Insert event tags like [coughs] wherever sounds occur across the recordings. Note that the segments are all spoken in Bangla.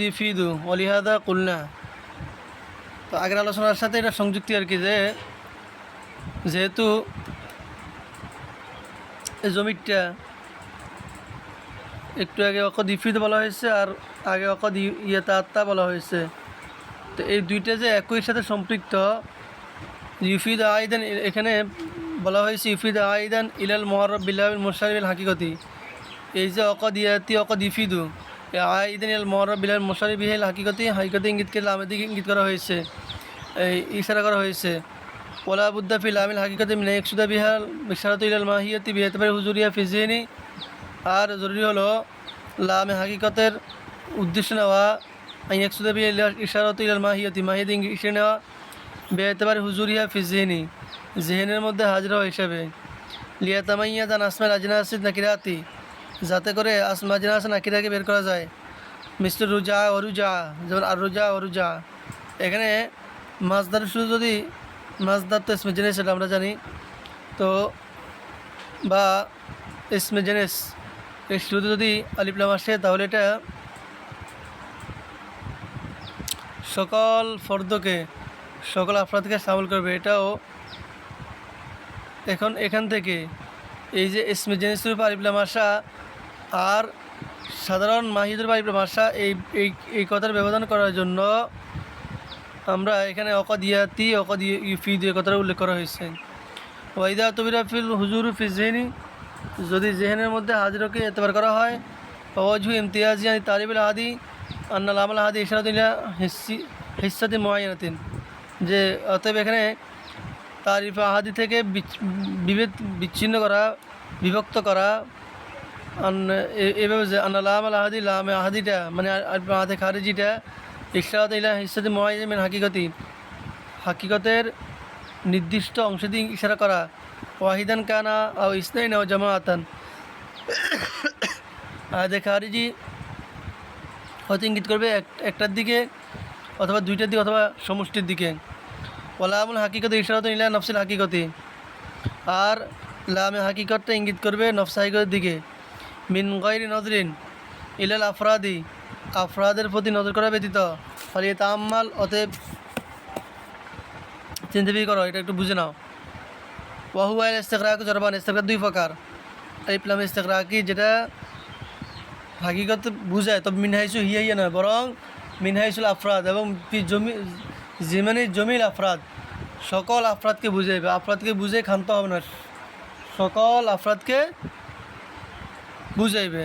ইফিদু কুলনা। তো আগের আলোচনার সাথে এটা সংযুক্তি আর কি যে, যেহেতু এই জমিটা একটু আগে অকদ ইফিদ বলা হয়েছে আর আগে অকদ ইয়াতা আত্মা বলা হয়েছে। তো এই দুইটা যে একই সাথে সম্পৃক্ত ইউফিদ আইদান এ- এখানে বলা হয়েছে ইউফিদ আইদান ইলাল মোহরব বিল্লাহ মুশারিবিল হাকিকতি। এই যে অকদ ইয়াতি অকদ ইফিদু আইদান ইলাল মোহরব বিল্লাহ মুশারিব বিহিল হাকিকতি হাকিকতি ইঙ্গিতকে লামের দিকে ইঙ্গিত করা হয়েছে এই ইশারা করা হয়েছে, ওলা বুদ্দা ফিল আমিল হাকিকতি মিলে বিহাল ইশারত ইলাল মাহিয়াতি বিহেতবার হুজুরিয়া ফিজিনি আর জরুরি হলো, লামে হাকিকতের উদ্দেশ্য নেওয়া একসুদা বিহাল ইশারত ইলাল মাহিয়াতি মাহিয়াতি ইশারা নেওয়া বেতবার হুজুরিয়া ফি জেহেনি জেহেনের মধ্যে হাজরা হিসাবে। লিয়া তামাইয়া দান আসমাল আজনাসিদ নাকিরাতি যাতে করে আসমা আজনাস নাকিরাকে বের করা যায়। মিস্টার রুজা অরুজা যেমন আর রুজা অরুজা এখানে মাছদার শুধু যদি মাছদার তো ইসমে জেনেস এটা আমরা জানি। তো বা ইসমে জেনেস এর শুরুতে যদি আলিপ্লাম আসে, তাহলে এটা সকল ফর্দকে, সকল আফরাদকে সামিল করবে। এটাও এখন এখান থেকে এই যে জেনিসের উপর আলিপ্লাম আসা আর সাধারণ মাহিদের বা আলিপ্লাম আসা এই এই এই কথার ব্যবধান করার জন্য আমরা এখানে অকদ ইয়াতি অকদ ইউফিদ এই কথাটা উল্লেখ করা হয়েছে। ওয়াইদা তবিরা ফিল হুজুর ফিজেনি যদি জেহেনের মধ্যে হাজিরকে এতবার করা হয় অজু ইমতিয়াজিয়ানি তালিবুল হাদি আন্নাল আমল হাদি ইশারতুল্লাহ হিসি হিসাতি মোয়াইনাতিন যে অতএব এখানে তারিফ আহাদি থেকে বিভেদ বিচ্ছিন্ন করা, বিভক্ত করা এভাবে যে আন্নাল আমল আহাদি, লামে আহাদিটা মানে আহাদে খারিজিটা ইশরাত ইলা হিসাতি মোয়াইন হাকিকতি, হাকিকতের নির্দিষ্ট অংশ দিয়ে ইশারা করা, ওয়াহিদান কানা ও ইসনাইন ও জামাআতান। আহাদে খারিজি হয়তো ইঙ্গিত করবে এক- একটার দিকে অথবা দুইটার দিকে অথবা সমষ্টির দিকে। ওলামুল হাকিকতে ইশারত ইলা নফসিল হাকিকতি। আর লামে হাকিকতটা ইঙ্গিত করবে নফস হাকিকতের দিকে। মিন গৈরি নজরিন ইলাল আফরাদি, আফরাদের প্রতি নজর করা ব্যতীত। ফলে তাম্মাল অতএব চিন্তা করো, এটা একটু বুঝে নাও। ওয়াহুয়াল ইস্তেকরাক জরবান ইস্তেকরা দুই প্রকার। ইসলাম ইস্তেকরাকি যেটা হাকিকত বুঝায়, তবে মিনহাইসু হিয়াইয়া নয়, বরং মিনহাইসুল আফরাদ এবং জমি জিমানি জমিল আফরাদ, সকল আফরাদকে বুঝাইবে আফরাদকে বুঝে খান্ত হবে না। সকল আফরাদকে বুঝাইবে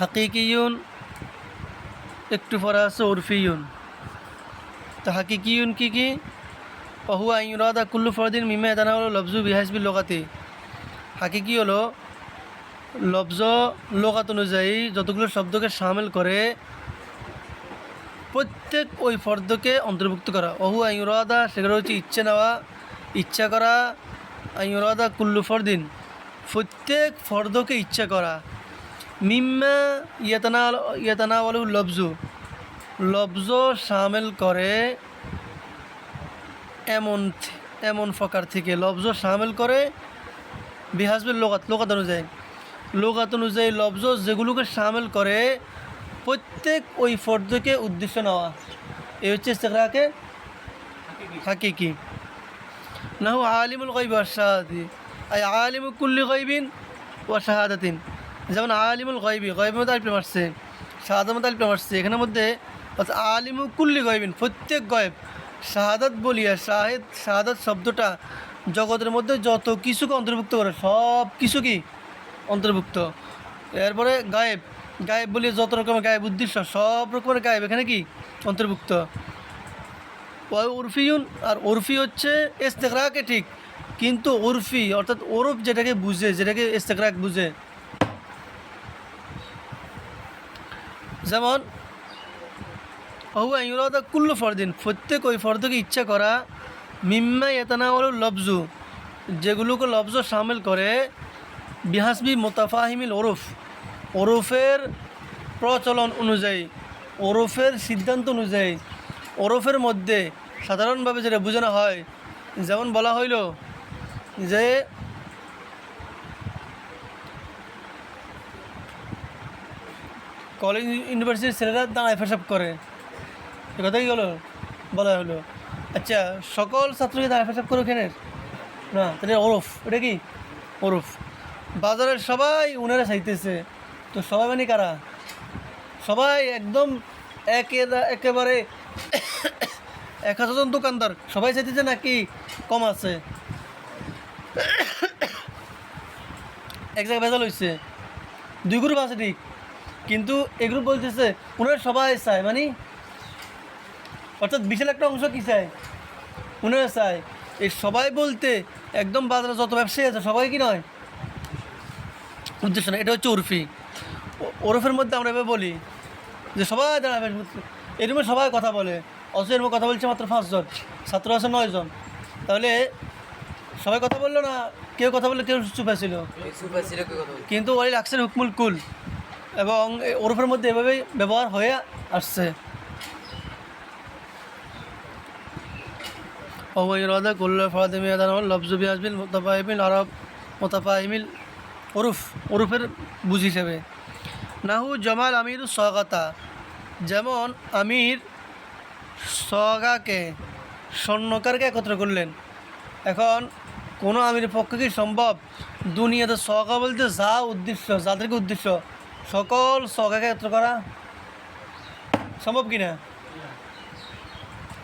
হাকিকিউন একটু পরে আছে উরফিউন তো হাকিকিউন কি কি? অহুয়া ইউরাদা কুল্লু ফরদিন মিমে দানা হলো লফজু বিহাসবি লোকাতি হাকিকি হলো লফজ লোকাত অনুযায়ী যতগুলো শব্দকে সামিল করে প্রত্যেক ওই ফর্দকে অন্তর্ভুক্ত করা। অহু আইনুরাদা সেগুলো হচ্ছে ইচ্ছে নেওয়া, ইচ্ছা করা আইনুরাদা কুল্লু ফরদিন। প্রত্যেক ফর্দকে ইচ্ছা করা। মিম্মা ইয়াতানা ইয়াতানা বলে লফজু লফজ সামিল করে এমন এমন ফকার থেকে। লফজ সামিল করে বিহাসবের লোকাত লোকাত অনুযায়ী। লোকাত অনুযায়ী লফজ যেগুলোকে সামিল করে প্রত্যেক ওই ফর্দকে উদ্দেশ্য নেওয়া। এই হচ্ছে ইস্তেকরাকে হাকিকি। না হো আলিমুল গাইব শাহাদি আই আলিমু কুল্লি গাইবিন ও শাহাদাতিন। যেমন আলিমুল গাইবি গাইবের মধ্যে আলিপ্লাম আসছে, শাহাদার মধ্যে আলিপ্লাম আসছে। এখানের মধ্যে আলিমু কুল্লি গাইবিন প্রত্যেক গায়েব শাহাদাত বলিয়া শাহেদ, শাহাদাত শব্দটা জগতের মধ্যে যত কিছুকে অন্তর্ভুক্ত করে সব কিছু কি অন্তর্ভুক্ত। এরপরে গায়েব গায়েব বলিয়ে যত রকমের গায়েব উদ্দেশ্য, সব রকমের গায়েব। এখানে কি? অন্তর্ভুক্ত। উরফিউন আর উরফি হচ্ছে ইস্তেকরাকে ঠিক, কিন্তু উরফি অর্থাৎ ওরফ যেটাকে বুঝে, যেটাকে ইস্তেকরাক বুঝে। যেমন অহু আইউরাদা কুল্লু ফরদিন, প্রত্যেক ওই ফর্দকে ইচ্ছা করা মিম্মা এতানা হল লফজু যেগুলোকে লফজ সামিল করে বিহাসবি মোতাফাহিমিল ওরফ। ওরফের প্রচলন অনুযায়ী, ওরফের সিদ্ধান্ত অনুযায়ী, ওরফের মধ্যে সাধারণভাবে যেটা বোঝানো হয়, যেমন বলা হইল যে কলেজ ইউনিভার্সিটির ছেলেরা দাঁড়ায় ফেসাব করে। এ কথাই হলো, বলা হলো। আচ্ছা সকল ছাত্রকে দাঁড়ায় ফেসাব করে ওখানে না, তাহলে ওরফ, এটা কি? ওরফ। বাজারের সবাই উনারা চাইতেছে। তো সবাই মানে কারা? সবাই একদম একে একেবারে [coughs] এক হাজার দোকানদার। সবাই চাইতেছে নাকি কম আছে? [coughs] এক জায়গায় ভেজাল হয়েছে দুই গ্রুপ আছে ঠিক। কিন্তু এই গ্রুপ বলতেছে ওনারা সবাই চায়। মানে অর্থাৎ বিশাল একটা অংশ কী চায়? ওনারা চায়। এই সবাই বলতে একদম বাজারে যত ব্যবসায়ী আছে, সবাই কি নয়? উদ্দেশ্য না, এটা হচ্ছে উর্ফি। ওরফের মধ্যে আমরা এভাবে বলি যে সবাই দাঁড়াবে, এই রুমে সবাই কথা বলে। অথচ এর কথা বলছে মাত্র পাঁচজন, ছাত্র আছে নয়জন। তাহলে সবাই কথা বলল না? কেউ কথা বললে কেউ চুপা ছিল কিন্তু ওই আকসার হুকমুল কুল এবং ওরফের মধ্যে এভাবেই ব্যবহার হয়ে আসছে। অবৈরাদা কুল্লা ফাদিমি আদানুল লফজুবি মোতাফা ইমিল আরব মোতাফাইমিল ওরুফ, ওরুফের বুঝ হিসেবে। নাহু জমাল আমির সগাতা। যেমন আমির সগাকে, স্বর্ণকারকে একত্র করলেন। এখন কোনো আমির পক্ষে কি সম্ভব? দুনিয়াতে সগা বলতে যা উদ্দেশ্য যাদেরকে উদ্দেশ্য, সকল সগাকে একত্র করা সম্ভব কি না?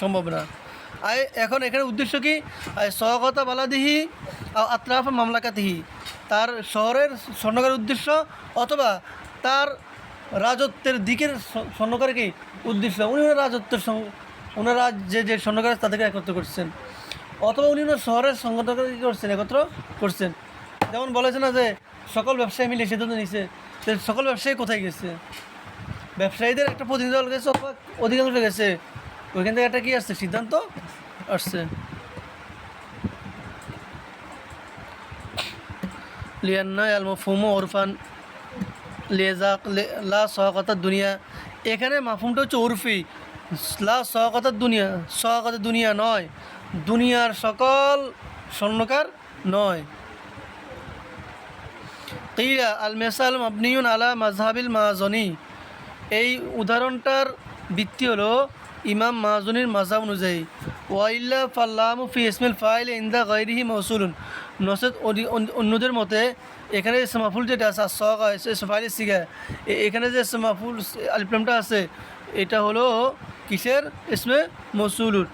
সম্ভব না। আই, এখন এখানে উদ্দেশ্য কি? সহকতা বালাদিহি আত্রাফ মামলাকাতিহি। তার শহরের স্বর্ণকার উদ্দেশ্য অথবা তার রাজত্বের দিকের স- স্বর্ণকার কি উদ্দেশ্য উনি রাজত্বের ওনারা যে যে স্বর্ণকার তাদেরকে একত্র করছেন। অথবা উনি ওনার শহরের সংগঠনকে কী করছেন, একত্র করছেন। যেমন বলেছে না যে, সকল ব্যবসায়ী মিলে সিদ্ধান্ত নিছে তো সকল ব্যবসায়ী কোথায় গেছে? ব্যবসায়ীদের একটা প্রতিনিধি দল গেছে অথবা অধিকাংশ গেছে। ওইখান থেকে একটা কী আসছে? সিদ্ধান্ত আসছে। লিয়ান্না আল মফহুম ওরফান লেজাক লা সহকতার দুনিয়া। এখানে মাফহুমটা হচ্ছে উরফি। লা সহকতার দুনিয়া সহকতার দুনিয়া নয়। দুনিয়ার সকল স্বর্ণকার নয়। কিয়া আল মেসাল মাবনিউন আলা মাজহাবিল মাজনি এই উদাহরণটার ভিত্তি হলো ইমাম মাজনির মাজাব অনুযায়ী। ওয়াইল্লা ফাল্লামু ফি ইসমিল ফাইল ইন্দা গৈরিহি মৌসুলুন নসেদ অন্যদের মতে, এখানে যে সমাফুল যেটা আছে সক আছে ফাইলের সিগা এখানে যে সমাফুল আলিপ্লামটা আছে, এটা হলো কিসের? ইসমে মৌসুলুর,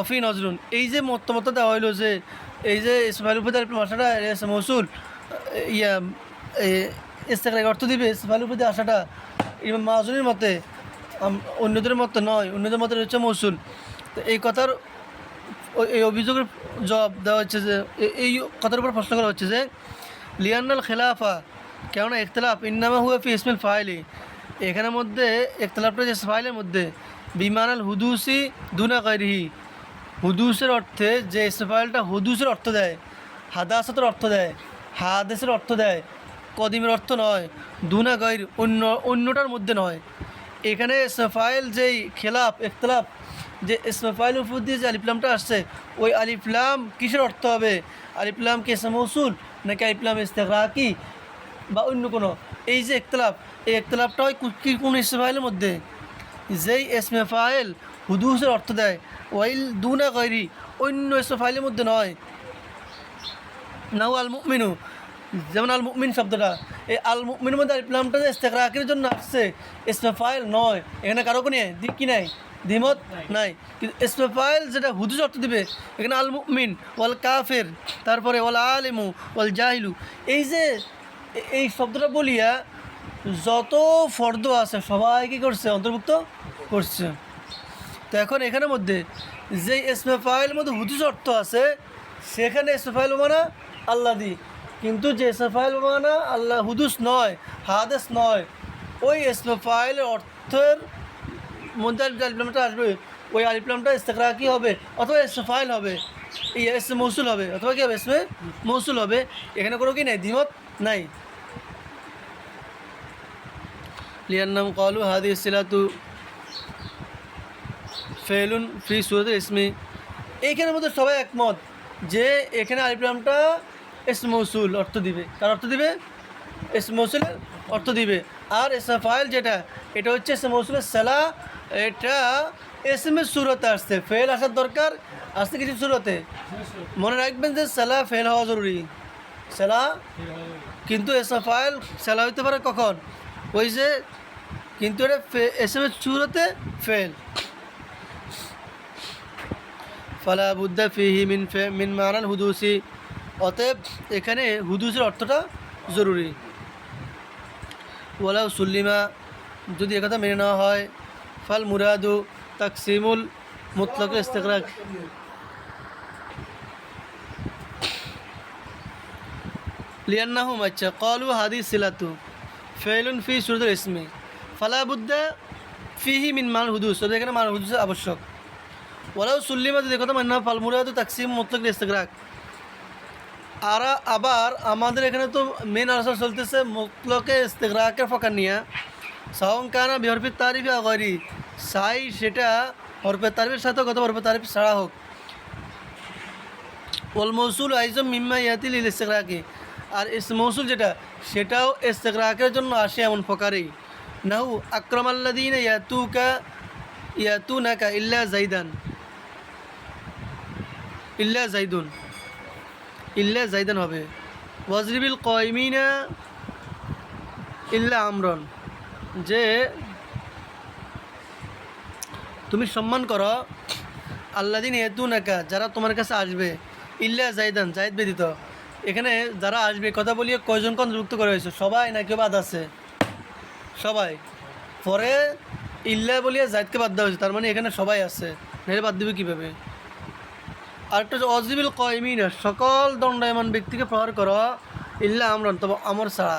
অফি নজরুন। এই যে মতামত দেওয়া হইল যে, এই যে ইসমাইল উপর আসাটা এস মৌসুল ইয়া ইস্তেকরাকে অর্থ দিবে ইসমাইল উপর আসাটা ইমাম মতে অন্যদের মতে নয়, অন্যদের মতে হচ্ছে মসুল। তো এই কথার এই অভিযোগের জবাব দেওয়া হচ্ছে যে এই কথার উপর প্রশ্ন করা হচ্ছে যে, লিয়ান্নাল খেলাফা, কেননা ইখতলাফ, ইন্নামা হুয়া ফি ইসমিল ফাইলি। এখানের মধ্যে ইখতলাফটা যে ফাইলের মধ্যে, বিমানাল হুদুসি দুনা গৈরিহি হুদুসের অর্থে যে ইসফাইলটা হুদুসের অর্থ দেয়, হাদাসতের অর্থ দেয়, হাদেসের অর্থ দেয়, কদিমের অর্থ নয়, দুনা গৈর অন্য অন্যটার মধ্যে নয়। এখানে ইসফাইল যেই খেলাফ, ইখতলাফ যে ইসমাফাইল উপর দিয়ে যে আলিফলামটা আসছে, ওই আলিফলাম কিসের অর্থ হবে? আলিফলাম কি মৌসুল নাকি আলিফলাম ইস্তেকরাকি বা অন্য কোনো? এই যে ইখতলাফ এই হয় কি কোন ইসমাফাইলের মধ্যে? যেই ইসমে ফাইল হুদুসের অর্থ দেয়, ওয়াইল দুনা গৈরি অন্য ইসমে ফাইলের মধ্যে নয়। নাও আল মুমিনু। যেমন আল মুমিন শব্দটা এই আল মুমিনের মধ্যে আলিফলামটা যে ইস্তেকরাকের জন্য আসছে ইসমে ফাইল নয়। এখানে কারও কোনো দিক কি নাই? দ্বিমত নাই। কিন্তু ইসমে ফাইল যেটা হুদুস অর্থ দিবে এখানে আল মুমিন ওয়াল কাফের তারপরে ওয়াল আলিমু ওয়াল জাহিলু এই যে এই শব্দটা বলিয়া যত ফর্দ আছে সবাই কি করছে? অন্তর্ভুক্ত করছে। তো এখন এখানের মধ্যে যে ইসমে ফাইলের মধ্যে হুদুস অর্থ আছে সেখানে ইসমে ফাইল মানা আল্লাহ দি। কিন্তু যে ইসমে ফাইল মানা আল্লাহ হুদুস নয়, হাদেস নয়, ওই ইসমে অর্থের মধ্যে আলিপ্লামটা আসবে, ওই আলিপ্লামটা ইস্তেকরা কি হবে? অথবা ইসমে ফাইল হবে এসমে মৌসুল হবে, অথবা কি হবে? ইসমে মৌসুল হবে, এখানে কোনো কি নেই? দ্বিমত নাই। লিয়ান্নাম কলু হাদি সিলাতু ফেলুন ফ্রি সুরত ইসমি। এইখানের মধ্যে সবাই একমত যে এখানে আলিপ্লামটা এস মৌসুল অর্থ দিবে। কার অর্থ দিবে? এস মৌসুলের অর্থ দিবে। আর এসমে যেটা, এটা হচ্ছে এসমে মৌসুলের সালা, এটা এসমে সুরতে আসছে। ফেল আসার দরকার আসতে কিছু সুরতে। মনে রাখবেন যে সালা ফেল হওয়া জরুরি। সালা, কিন্তু এসমে ফাইল সালা হইতে পারে কখন? ওই যে, কিন্তু এটা এসমে সুরতে ফেল। বুদ্ধা ফিহি মিন ফে, মিন মানাল হুদুসি। অতএব এখানে হুদুসের অর্থটা জরুরি। ওয়ালাউ সুল্লিমা, যদি একথা মেনে নেওয়া হয়, ফাল মুরাদু তাকসিমুল মুতলক ইস্তেকরাক লিয়ান্নাহুম আচ্ছা কলু হাদি সিলাতু ফেলুন ফি সুরতুল ইসমি, ফালা বুদ্ধা ফিহি মিন মান হুদুস এখানে মান হুদুস আবশ্যক। ওরাও সুল্লিমা, যদি কথা মানে না ফাল মুরাদু তাকসিম মুতলক ইস্তেকরাক আর আবার আমাদের এখানে তো মেন আলোচনা চলতেছে মুতলকে ইস্তেকরাকের ফকার নিয়ে। সাহং কানা বিহরফির তারিফ আগরি সাই সেটা হরফের তারিফের সাথে কত হরফের তারিফ ছাড়া হোক। ওল মৌসুল আইজম মিম্মা ইয়াতিল ইস্তেকরাকি আর ইস মৌসুল যেটা, সেটাও ইস্তেকরাকের জন্য আসে এমন ফকারেই। নাহু আক্রমাল্লাদিন ইয়াতুকা, ইয়াতুনাকা ইল্লা জাইদান ইল্লা জাইদুন ইল্লা জাইদান হবে। ওয়াজরিবিল কয়মিনা ইল্লা আমরন। যে তুমি সম্মান করো আল্লাদিন এতু নাকা যারা তোমার কাছে আসবে, ইল্লা জাইদান জাইদ ব্যতীত। এখানে যারা আসবে, কথা বলিয়ে কয়জন কন যুক্ত করা হয়েছে? সবাই নাকি বাদ আছে? সবাই। পরে ইল্লা বলিয়ে জাইদকে বাদ দেওয়া হয়েছে, তার মানে এখানে সবাই আছে। নাহলে বাদ দেবে কীভাবে? আরেকটা হচ্ছে অজিবিল কয়মিনা সকল দণ্ডায়মান ব্যক্তিকে প্রহার করো ইল্লা আমরান তবে আমর ছাড়া।